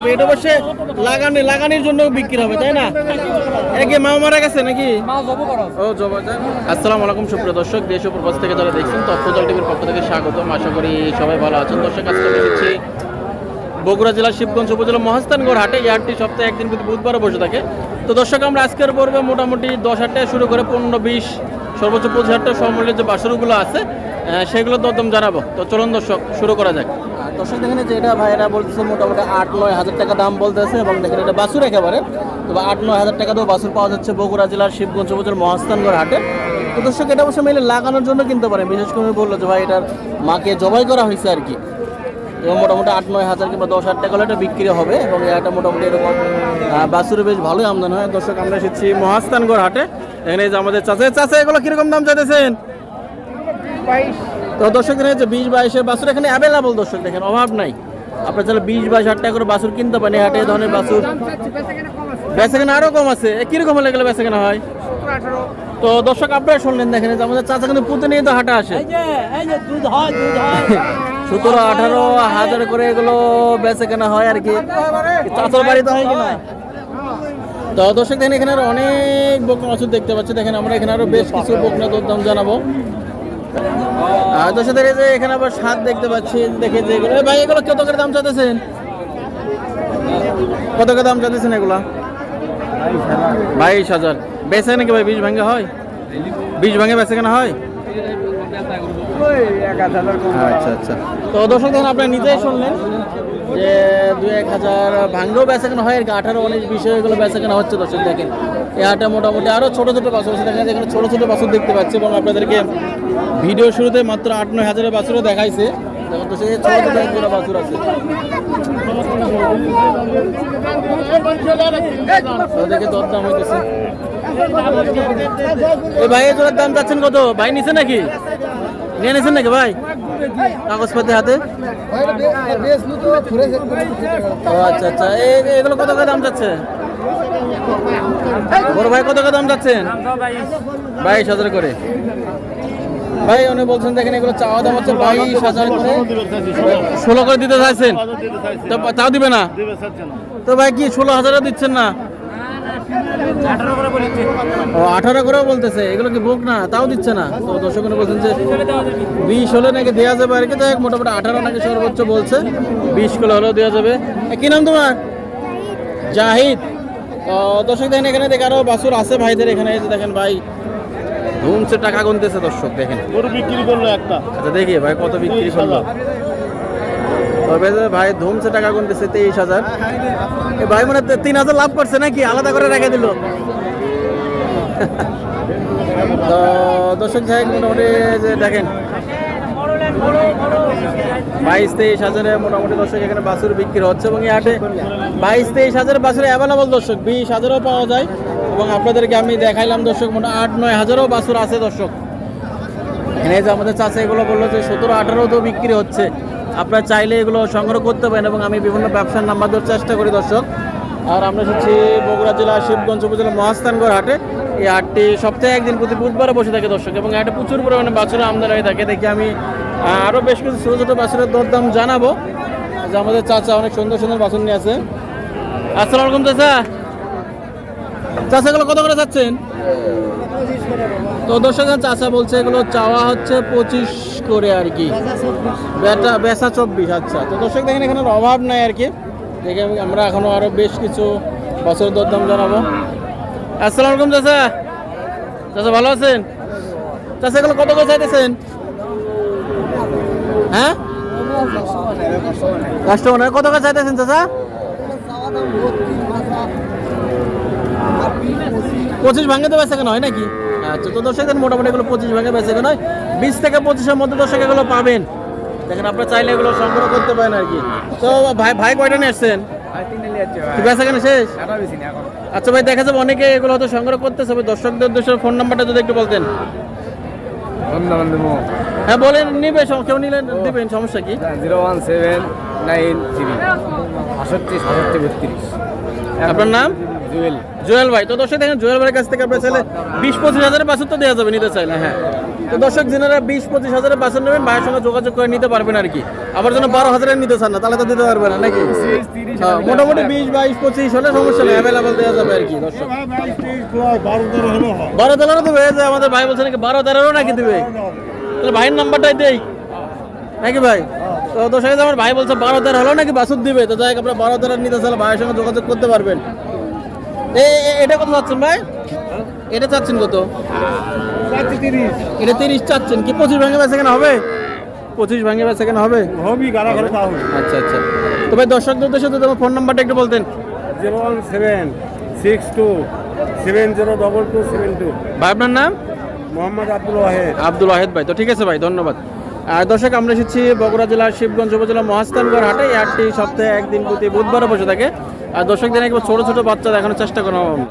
এটা লাগানি লাগানির জন্য বিক্রি হবে তাই না? একে মা মারা গেছে নাকি? ও জবা আসসালামু আলাইকুম সুপ্রিয় দর্শক। দেশ ও প্রবাস থেকে যারা দেখছেন তথ্যজল টিভির পক্ষ থেকে আশা করি সবাই ভালো আছেন। দর্শক আজকে এসেছি বগুড়া জেলার শিবগঞ্জ উপজেলা মহাস্থানগড় হাটে। এই হাটটি সপ্তাহে একদিন প্রতি বুধবারও বসে থাকে। তো দর্শক আমরা আজকের পর্বে মোটামুটি দশ হাট থেকে শুরু করে পনেরো বিশ সর্বোচ্চ পঁচিশ হাজার টাকা সমূল্যের যে বাসরগুলো আছে সেগুলো দরদম জানাব। তো চলুন দর্শক শুরু করা যাক। দর্শক দেখেন যে এটা ভাইয়েরা বলতেছে মোটামুটি আট, নয় হাজার টাকা দাম বলতেছে এবং দেখেন এটা বাসুর একেবারে। তো আট, নয় হাজার টাকা দিয়েও বাসুর পাওয়া যাচ্ছে বগুড়া জেলার শিবগঞ্জ উপজেলার মহাস্থানগড় হাটে। তো দর্শক, এটা অবশ্য মেলে লাগানোর জন্য কিনতে পারে বিশেষ করে বলল যে ভাই, এটার মাকে জবাই করা হয়েছে আর কি। এবং মোটামুটি আট, নয় হাজার কিংবা দশ হাজার টাকা হলে এটা বিক্রি হবে এবং এটা মোটামুটি এরকম বাছুরে বেশ ভালোই আমদানি হয়। দর্শক, আমরা এসেছি মহাস্থানগড় হাটে। এখানে যে আমাদের চাষা চাষে এগুলো কীরকম দাম চাইতেছেন? তো দর্শক দেখেন যে বিশ বাইশের বাছুর এখানে অ্যাভেলেবল দর্শক দেখেন অভাব নাই। আপনার তাহলে বিশ বাইশ হাজার টাকা করে বাছুর কিনতে পারেন হাটে এই ধরনের বাছুর। বেচা কেনা আরও কম আছে। এ কীরকম হলে গেলে বেচা হয়? তো দর্শক আপনারা শুনলেন দেখেন যে আমাদের চাচা কিন্তু প্রতিনিয়ত হাটে আসে। সতেরো আঠারো হাজার করে এগুলো বেচে কেনা হয় আর কি। চাচার বাড়িতে হয় কিনা? তো দর্শক দেখেন এখানে আরও অনেক বকনা ওষুধ দেখতে পাচ্ছি। দেখেন আমরা এখানে আরও বেশ কিছু বকনা দাম জানাব। আর দর্শক দেখে যে এখানে আবার স্বাদ দেখতে পাচ্ছি, দেখে যে এগুলো ভাই, এগুলো কত করে দাম চাইতেছেন? কত করে দাম চাইতেছেন এগুলা? বাইশ হাজার। বেচে নাকি ভাই, বিশ ভাঙে হয়? বিশ ভাঙে বেচে কেনা হয়? আচ্ছা আচ্ছা। তো দর্শক, দেখেন আপনারা নিজেই শুনলেন যে দুই এক হাজার ভাঙ্গেও বেচা কেনা হয় আঠারো উনিশ, বিশে এগুলো বেচা কেনা হচ্ছে দর্শক, দেখেন। এই হাটে মোটামুটি আরও ছোটো ছোটো বাছুর আছে, দেখেন এখানে ছোটো ছোটো বাছুর দেখতে পাচ্ছি এবং আপনাদেরকে ভিডিও শুরুতে মাত্র আট নয় হাজারের বাছুরও দেখাইছে। দেখুন তো আছে। দরদাম হইতেছে। ভাই এগুলোর দাম চাচ্ছেন কত? ভাই নিছে নাকি? নিয়ে নিছেন নাকি ভাই? কাগজপাতি হাতে? ও আচ্ছা আচ্ছা। এগুলো কত করে দাম যাচ্ছে বড় ভাই, কত করে দাম যাচ্ছেন বাইশ হাজার করে। ভাই, উনি বলছেন, দেখেন, এগুলো চাওয়া দাম হচ্ছে বাইশ হাজার করে। ষোলো করে দিতে চাইছেন। তাও দিবে না? তো ভাই, কি ষোলো হাজারও দিচ্ছেন না? ও আঠারো করেও বলতেছে। এগুলো কি বুক না? তাও দিচ্ছে না। তো দর্শক বলছেন যে বিশ হলে নাকি দেওয়া যাবে আর কি? হোক মোটামুটি আঠারো নাকি সর্বোচ্চ বলছে। বিশ করে হলেও দেওয়া যাবে। কি নাম তোমার? জাহিদ। দর্শক দেখেন এখানে দেখে আরও বাসুর আছে ভাইদের এখানে। যে দেখেন ভাই ধুমছে টাকা গুনতেছে দর্শক দেখেন। গরু বিক্রি করল একটা। আচ্ছা দেখি ভাই কত বিক্রি করল। ভাই ধুমছে টাকা গুনতেছে তেইশ হাজার। ভাই মানে তিন হাজার লাভ করছে নাকি? আলাদা করে রেখে দিল। তো দর্শক হোক, মোটামুটি যে দেখেন বাইশ তেইশ হাজারে মোটামুটি দর্শক এখানে বাছুর বিক্রি হচ্ছে এবং এই হাটে বাইশ তেইশ হাজার বাছুর অ্যাভেলেবল দর্শক। বিশ হাজারও পাওয়া যায় এবং আপনাদেরকে আমি দেখাইলাম দর্শক মোটা আট নয় হাজারও বাছুর আছে দর্শক। এখানে যে আমাদের চাষে এগুলো বলল যে সতেরো আঠারো তো বিক্রি হচ্ছে। আপনারা চাইলে এগুলো সংগ্রহ করতে পারেন এবং আমি বিভিন্ন ব্যবসার নাম্বার দেওয়ার চেষ্টা করি, দর্শক। আর আমরা এসেছি বগুড়া জেলা শিবগঞ্জ উপজেলা মহাস্থানগড় হাটে। এই হাটটি সপ্তাহে একদিন প্রতি বুধবারে বসে থাকে, দর্শক, এবং হাটে প্রচুর পরিমাণে বাছুর আমদানি হয়ে থাকে। দেখি আমি আরও বেশ কিছু ছোটো ছোটো বাছুরের দরদাম জানাব। যে আমাদের চাচা অনেক সুন্দর সুন্দর বাছুর নিয়ে আছে। আসসালামু আলাইকুম চাচা। চাচা এগুলো কত করে চাচ্ছেন তো দর্শক চাচা বলছে এগুলো চাওয়া হচ্ছে পঁচিশ করে আর কি। বেটা বেচা চব্বিশ আচ্ছা। তো দর্শক দেখেন এখানে অভাব নাই আর কি। দেখে আমরা এখনও আরও বেশ কিছু বছর দরদাম জানাব। আসসালামু আলাইকুম চাচা চাচা ভালো আছেন? চাচা এগুলো কত করে চাইতেছেন? হ্যাঁ? কাস্টমার কত করে চাইতেছেন চাচা পঁচিশ ভাঙে তো বেচা কেন হয় নাকি? আচ্ছা তো দর্শক মোটামুটি এগুলো পঁচিশ ভাঙে বেচা কেন হয়। বিশ থেকে পঁচিশের মধ্যে দর্শক এগুলো পাবেন। দেখেন আপনারা চাইলে এগুলো সংগ্রহ করতে পারেন আর কি। তো ভাই ভাই কয়টা নিয়ে আসছেন? বেচা কেন শেষ আচ্ছা ভাই দেখা যাবে অনেকে এগুলো হয়তো সংগ্রহ করতেছে তবে দর্শকদের উদ্দেশ্যে ফোন নাম্বারটা যদি একটু বলতেন। হ্যাঁ বলেন নিবে কেউ নিলে দিবেন সমস্যা কি? Zero one seven nine three সাতষট্টি বত্রিশ। আপনার নাম? জুয়েল। জুয়েল ভাই তো দর্শক দেখেন জুয়েল ভাইয়ের কাছ থেকে চাইলে বিশ পঁচিশ হাজারের তো দেওয়া যাবে নিতে চাইলে হ্যাঁ। তো দর্শক বিশ পঁচিশ হাজারের নেবেন ভাইয়ের সঙ্গে যোগাযোগ করে নিতে পারবেন আর কি। আবার যেন বারো হাজারের নিতে চান না তাহলে তো দিতে পারবে না নাকি? হ্যাঁ, মোটামুটি বিশ বাইশ পঁচিশ হলে সমস্যা নেই অ্যাভেলেবল দেওয়া যাবে আর কি দর্শক। বারো তো হয়ে যায় আমাদের ভাই বলছে নাকি বারো নাকি দিবে? তাহলে ভাইয়ের নাম্বারটাই দেই। নাকি ভাই? তো দর্শক আমার ভাই বলছে বারো তেরো হলো নাকি বাসুর দিবে তো যাই আপনারা বারো তেরো নিতে চাইলে ভাইয়ের সঙ্গে যোগাযোগ করতে পারবেন। এটা কত চাচ্ছেন ভাই? এটা চাচ্ছেন কত? এটা তিরিশ চাচ্ছেন। কি পঁচিশ ভাঙে বেচা কেনা হবে? পঁচিশ ভাঙে বেচা কেনা হবে? হবি গাড়া ঘরে তাও আচ্ছা আচ্ছা। তো ভাই দর্শকদের উদ্দেশ্যে তো তোমার ফোন নাম্বারটা একটু বলতেন। Zero one seven six two seven zero double two seven two. ভাই আপনার নাম? মোহাম্মদ আব্দুল ওয়াহেদ। আব্দুল ওয়াহেদ ভাই। তো ঠিক আছে ভাই ধন্যবাদ। দর্শক, আমরা এসেছি বগুড়া জেলার শিবগঞ্জ উপজেলা মহাস্থানগড় হাটে। হাটটি সপ্তাহে একদিন প্রতি বুধবার বসে থাকে। আর দর্শকদের একবার ছোট ছোট বাচ্চা দেখানোর চেষ্টা করা